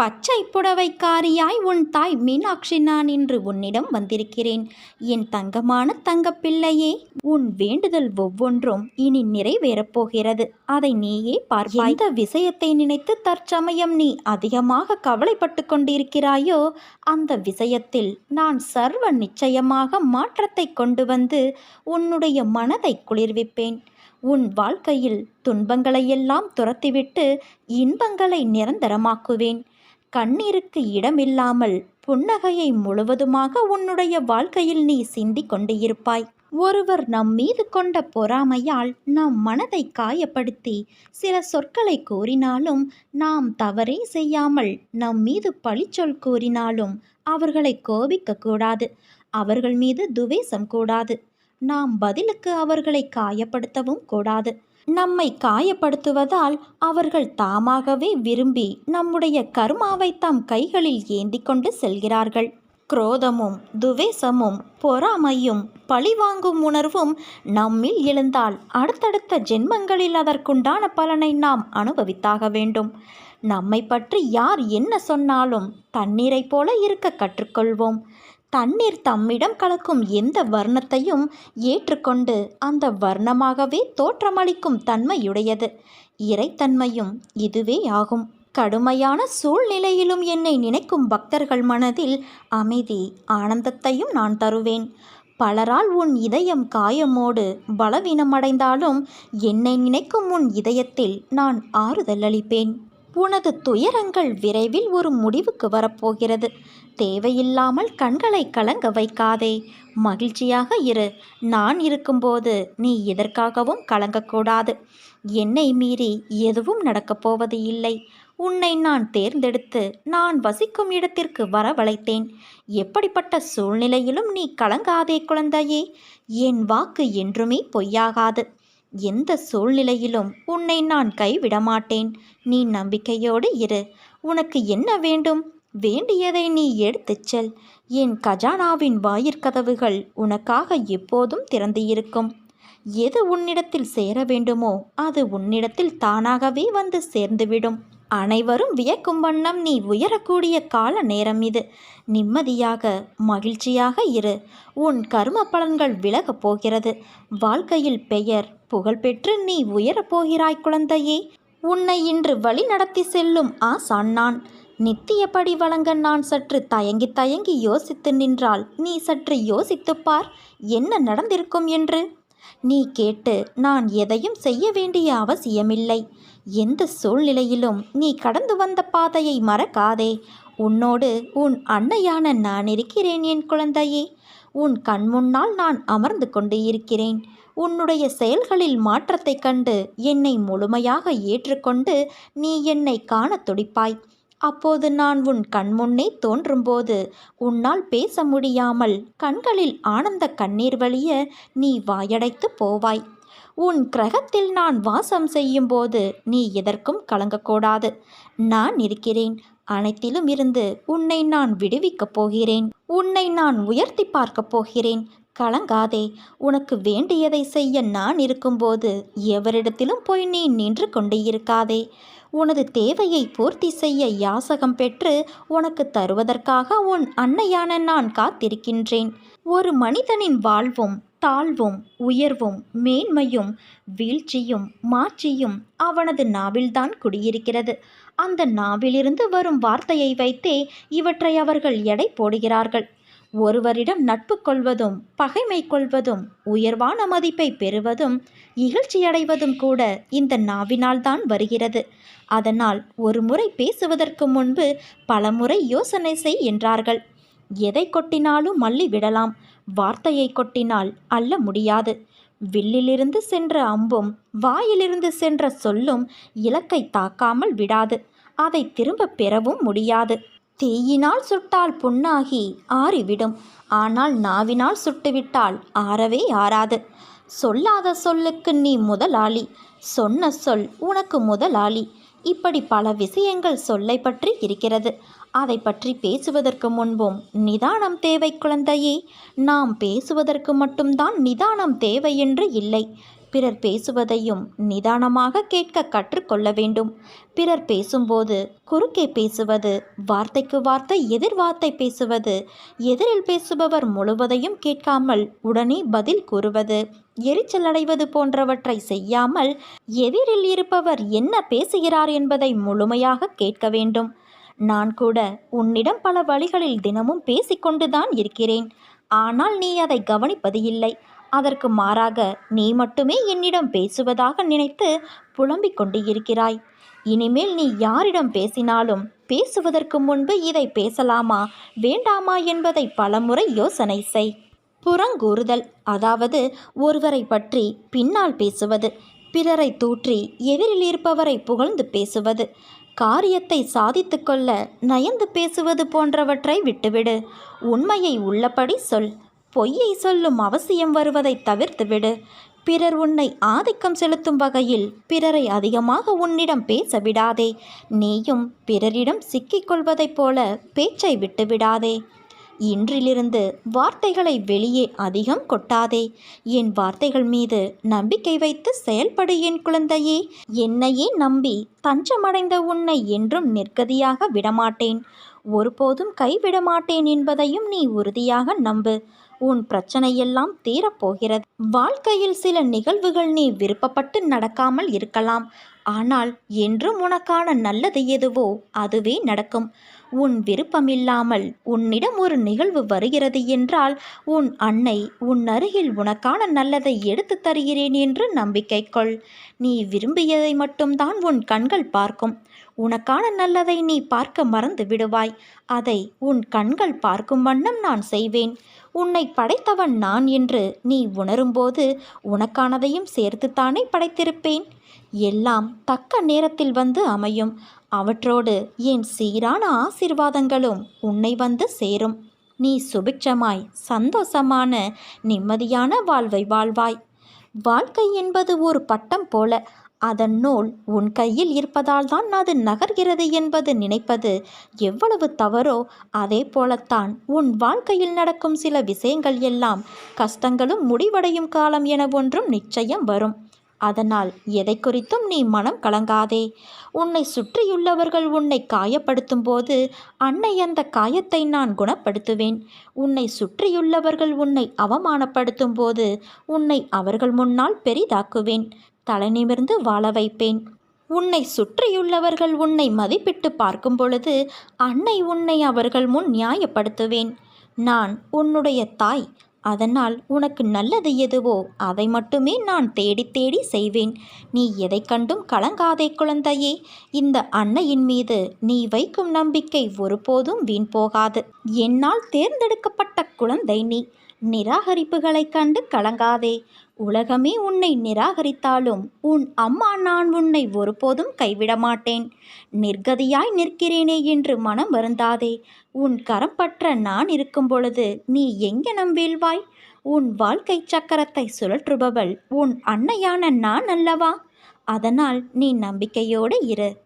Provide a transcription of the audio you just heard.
பச்சை புடவைக்காரியாய் உன் தாய் மீனாட்சி நான் இன்று உன்னிடம் வந்திருக்கிறேன். என் தங்கமான தங்கப்பிள்ளையே உன் வேண்டுதல் ஒவ்வொன்றும் இனி நிறைவேறப் போகிறது. அதை நீயே பார்ப்பாய். இந்த விஷயத்தை நினைத்து தற்சமயம் நீ அதிகமாக கவலைப்பட்டு கொண்டிருக்கிறாயோ அந்த விஷயத்தில் நான் சர்வ நிச்சயமாக மாற்றத்தை கொண்டு வந்து உன்னுடைய மனதை குளிர்விப்பேன். உன் வாழ்க்கையில் துன்பங்களையெல்லாம் துரத்திவிட்டு இன்பங்களை நிரந்தரமாக்குவேன். கண்ணீருக்கு இடமில்லாமல் புன்னகையை முழுவதுமாக உன்னுடைய வாழ்க்கையில் நீ சிந்திக் கொண்டிருப்பாய். ஒருவர் நம் மீது கொண்ட பொறாமையால் நம் மனதை காயப்படுத்தி சில சொற்களை கூறினாலும் நாம் தவறே செய்யாமல் நம் மீது பழிச்சொல் கூறினாலும் அவர்களை கோபிக்க கூடாது. அவர்கள் மீது துவேஷம் கூடாது. நாம் பதிலுக்கு அவர்களை காயப்படுத்தவும் கூடாது. நம்மை காயப்படுத்துவதால் அவர்கள் தாமாகவே விரும்பி நம்முடைய கர்மாவை தம் கைகளில் ஏந்தி கொண்டு செல்கிறார்கள். குரோதமும் துவேஷமும் பொறாமையும் பழிவாங்கும் உணர்வும் நம்மில் எழுந்தால் அடுத்தடுத்த ஜென்மங்களில் அதற்குண்டான பலனை நாம் அனுபவித்தாக வேண்டும். நம்மை பற்றி யார் என்ன சொன்னாலும் தண்ணீரைப் போல இருக்க கற்றுக்கொள்வோம். தண்ணீர் தம்மிடம் கலக்கும் எந்த வர்ணத்தையும் ஏற்றுக்கொண்டு அந்த வர்ணமாகவே தோற்றமளிக்கும் தன்மையுடையது. இறைத்தன்மையும் இதுவே ஆகும். கடுமையான சூழ்நிலையிலும் என்னை நினைக்கும் பக்தர்கள் மனதில் அமைதி ஆனந்தத்தையும் நான் தருவேன். பலரால் உன் இதயம் காயமோடு பலவீனமடைந்தாலும் என்னை நினைக்கும் உன் இதயத்தில் நான் ஆறுதல் அளிப்பேன். உனது துயரங்கள் விரைவில் ஒரு முடிவுக்கு வரப்போகிறது. தேவையில்லாமல் கண்களை கலங்க வைக்காதே. மகிழ்ச்சியாக இரு. நான் இருக்கும்போது நீ எதற்காகவும் கலங்கக்கூடாது. என்னை மீறி எதுவும் நடக்கப் போவது இல்லை. உன்னை நான் தேர்ந்தெடுத்து நான் வசிக்கும் இடத்திற்கு வரவழைத்தேன். எப்படிப்பட்ட சூழ்நிலையிலும் நீ கலங்காதே குழந்தையே. என் வாக்கு என்றுமே பொய்யாகாது. எந்த சூழ்நிலையிலும் உன்னை நான் கைவிட மாட்டேன் நீ நம்பிக்கையோடு இரு. உனக்கு என்ன வேண்டும்? வேண்டியதை நீ எடுத்துச் செல். என் கஜானாவின் வாயிற்கதவுகள் உனக்காக எப்போதும் திறந்து இருக்கும் எது உன்னிடத்தில் சேர வேண்டுமோ அது உன்னிடத்தில் தானாகவே வந்து சேர்ந்துவிடும். அனைவரும் வியக்கும் வண்ணம் நீ உயரக்கூடிய கால நேரம் இது. நிம்மதியாக மகிழ்ச்சியாக இரு. உன் கர்ம பலன்கள் விலகப் போகிறது. வாழ்க்கையில் பெயர் புகழ்பெற்று நீ உயரப்போகிறாய் குழந்தையே. உன்னை இன்று வழி நடத்தி செல்லும் ஆசான் நான். நித்தியப்படி வழங்க நான் சற்று தயங்கி தயங்கி யோசித்து நின்றால் நீ சற்று யோசித்துப் பார் என்ன நடந்திருக்கும் என்று. நீ கேட்டு நான் எதையும் செய்ய வேண்டிய அவசியமில்லை. எந்த சூழ்நிலையிலும் நீ கடந்து வந்த பாதையை மறக்காதே. உன்னோடு உன் அன்னையான நான் இருக்கிறேன் என் குழந்தையே. உன் கண்முன்னால் நான் அமர்ந்து கொண்டு இருக்கிறேன். உன்னுடைய செயல்களில் மாற்றத்தைக் கண்டு என்னை முழுமையாக ஏற்றுக்கொண்டு நீ என்னை காணத் துடிப்பாய். அப்போது நான் உன் கண்முன்னே தோன்றும்போது உன்னால் பேச முடியாமல் கண்களில் ஆனந்த கண்ணீர் வழிய நீ வாயடைத்து போவாய். உன் கிரகத்தில் நான் வாசம் செய்யும்போது நீ எதற்கும் கலங்கக்கூடாது. நான் இருக்கிறேன். அனைத்திலும் இருந்து உன்னை நான் விடுவிக்கப் போகிறேன். உன்னை நான் உயர்த்தி பார்க்கப் போகிறேன். கலங்காதே உனக்கு வேண்டியதை செய்ய நான் இருக்கும்போது எவரிடத்திலும் போய் நீ நின்று கொண்டே இருக்காதே. உனது தேவையை பூர்த்தி செய்ய யாசகம் பெற்று உனக்கு தருவதற்காக உன் அன்னையான நான் காத்திருக்கின்றேன். ஒரு மனிதனின் வாழ்வும் தாழ்வும் உயர்வும் மேன்மையும் வீழ்ச்சியும் மாட்சியும் அவனது நாவில்தான் குடியிருக்கிறது. அந்த நாவிலிருந்து வரும் வார்த்தையை வைத்தே இவற்றை அவர்கள் எடை போடுகிறார்கள். ஒருவரிடம் நட்பு கொள்வதும் பகைமை கொள்வதும் உயர்வான மதிப்பை பெறுவதும் இகழ்ச்சியடைவதும் கூட இந்த நாவினால்தான் வருகிறது. அதனால் ஒரு முறை பேசுவதற்கு முன்பு பலமுறை யோசனை செய் என்றார்கள். எதை கொட்டினாலும் மல்லி விடலாம் வார்த்தையை கொட்டினால் அல்ல முடியாது. வில்லிலிருந்து சென்ற அம்பும் வாயிலிருந்து சென்ற சொல்லும் இலக்கை தாக்காமல் விடாது. அதை திரும்ப பெறவும் முடியாது. தீயினால் சுட்டால் புண்ணாகி ஆறிவிடும். ஆனால் நாவினால் சுட்டுவிட்டால் ஆறவே ஆறாது. சொல்லாத சொல்லுக்கு நீ முதலாளி. சொன்ன சொல் உனக்கு முதலாளி. இப்படி பல விஷயங்கள் சொல்லை பற்றி இருக்கிறது. அதை பற்றி பேசுவதற்கு முன்பும் நிதானம் தேவை குழந்தையே. நாம் பேசுவதற்கு மட்டும்தான் நிதானம் தேவை என்று இல்லை. பிறர் பேசுவதையும் நிதானமாக கேட்க கற்றுக்கொள்ள வேண்டும். பிறர் பேசும்போது குறுக்கே பேசுவது வார்த்தைக்கு வார்த்தை எதிர் வார்த்தை பேசுவது எதிரில் பேசுபவர் முழுவதையும் கேட்காமல் உடனே பதில் கூறுவது எரிச்சல் அடைவது போன்றவற்றை செய்யாமல் எதிரில் இருப்பவர் என்ன பேசுகிறார் என்பதை முழுமையாக கேட்க வேண்டும். நான் கூட உன்னிடம் பல வழிகளில் தினமும் பேசிக்கொண்டுதான் இருக்கிறேன். ஆனால் நீ அதை கவனிப்பது இல்லை. அதற்கு மாறாக நீ மட்டுமே என்னிடம் பேசுவதாக நினைத்து புலம்பிக் கொண்டு இருக்கிறாய். இனிமேல் நீ யாரிடம் பேசினாலும் பேசுவதற்கு முன்பு இதை பேசலாமா வேண்டாமா என்பதை பலமுறை யோசனை செய். புறங்கூறுதல் அதாவது ஒருவரை பற்றி பின்னால் பேசுவது பிறரை தூற்றி எதிரில் இருப்பவரை புகழ்ந்து பேசுவது காரியத்தை சாதித்து கொள்ள நயந்து பேசுவது போன்றவற்றை விட்டுவிடு. உண்மையை உள்ளபடி சொல். பொய்யை சொல்லும் அவசியம் வருவதை தவிர்த்துவிடு பிறர் உன்னை ஆதிக்கம் செலுத்தும் வகையில் பிறரை அதிகமாக உன்னிடம் பேச விடாதே. நீயும் பிறரிடம் சிக்கிக்கொள்வதைப் போல பேச்சை விட்டுவிடாதே இன்றிலிருந்து வார்த்தைகளை வெளியே அதிகம் கொட்டாதே. என் வார்த்தைகள் மீது நம்பிக்கை வைத்து செயல்படு என் குழந்தையே. என்னையே நம்பி தஞ்சமடைந்த உன்னை என்றும் நிற்கதியாக விடமாட்டேன். ஒருபோதும் கைவிட மாட்டேன் என்பதையும் நீ உறுதியாக நம்பு. உன் பிரச்சனையெல்லாம் தீரப்போகிறது. வாழ்க்கையில் சில நிகழ்வுகள் நீ விருப்பப்பட்டு நடக்காமல் இருக்கலாம். ஆனால் என்றும் உனக்கான நல்லது எதுவோ அதுவே நடக்கும். உன் விருப்பமில்லாமல் உன்னிடம் ஒரு நிகழ்வு வருகிறது என்றால் உன் அன்னை உன் அருகில் உனக்கான நல்லதை எடுத்து தருகிறேன் என்று நம்பிக்கை கொள். நீ விரும்பியதை மட்டும்தான் உன் கண்கள் பார்க்கும். உனக்கான நல்லதை நீ பார்க்க மறந்து விடுவாய். அதை உன் கண்கள் பார்க்கும் வண்ணம் நான் செய்வேன். உன்னை படைத்தவன் நான் என்று நீ உணரும்போது உனக்கானதையும் சேர்த்துத்தானே படைத்திருப்பேன்? எல்லாம் தக்க நேரத்தில் வந்து அமையும். அவற்றோடு என் சீரான ஆசிர்வாதங்களும் உன்னை வந்து சேரும்? நீ சுபிட்சமாய் சந்தோஷமான நிம்மதியான வாழ்வை வாழ்வாய். வாழ்க்கை என்பது ஒரு பட்டம் போல. அதன் நூல் உன் கையில் இருப்பதால் தான் அது நகர்கிறது என்பது நினைப்பது எவ்வளவு தவறோ அதே போலத்தான் உன் வாழ்க்கையில் நடக்கும் சில விஷயங்கள் எல்லாம் கஷ்டங்களும் முடிவடையும் காலம் என ஒன்றும் நிச்சயம் வரும். அதனால் எதை குறித்தும் நீ மனம் கலங்காதே. உன்னை சுற்றியுள்ளவர்கள் உன்னை காயப்படுத்தும் போது அன்னை அந்த காயத்தை நான் குணப்படுத்துவேன். உன்னை சுற்றியுள்ளவர்கள் உன்னை அவமானப்படுத்தும் போது உன்னை அவர்கள் முன்னால் பெரிதாக்குவேன். தலை நிமிர்ந்து வாழ வைப்பேன். உன்னை சுற்றியுள்ளவர்கள் உன்னை மதிப்பிட்டு பார்க்கும் பொழுது அன்னை உன்னை அவர்கள் முன் நியாயப்படுத்துவேன். நான் உன்னுடைய தாய் அதனால் உனக்கு நல்லது எதுவோ அதை மட்டுமே நான் தேடி தேடி செய்வேன். நீ எதை கண்டும் கலங்காதே குழந்தையே. இந்த அன்னையின் மீது நீ வைக்கும் நம்பிக்கை ஒருபோதும் வீண் போகாது. என்னால் தேர்ந்தெடுக்கப்பட்ட குழந்தை நீ. நிராகரிப்புகளைக் கண்டு கலங்காதே. உலகமே உன்னை நிராகரித்தாலும் உன் அம்மா நான் உன்னை ஒருபோதும் கைவிட மாட்டேன். நிர்கதியாய் நிற்கிறேனே என்று மனம் வருந்தாதே. உன் கரம் பற்ற நான் இருக்கும் பொழுது நீ எங்கெனம் வீழ்வாய்? உன் வாழ்க்கை சக்கரத்தை சுழற்றுபவள் உன் அன்னையான நான் அல்லவா? அதனால் நீ நம்பிக்கையோடு இரு.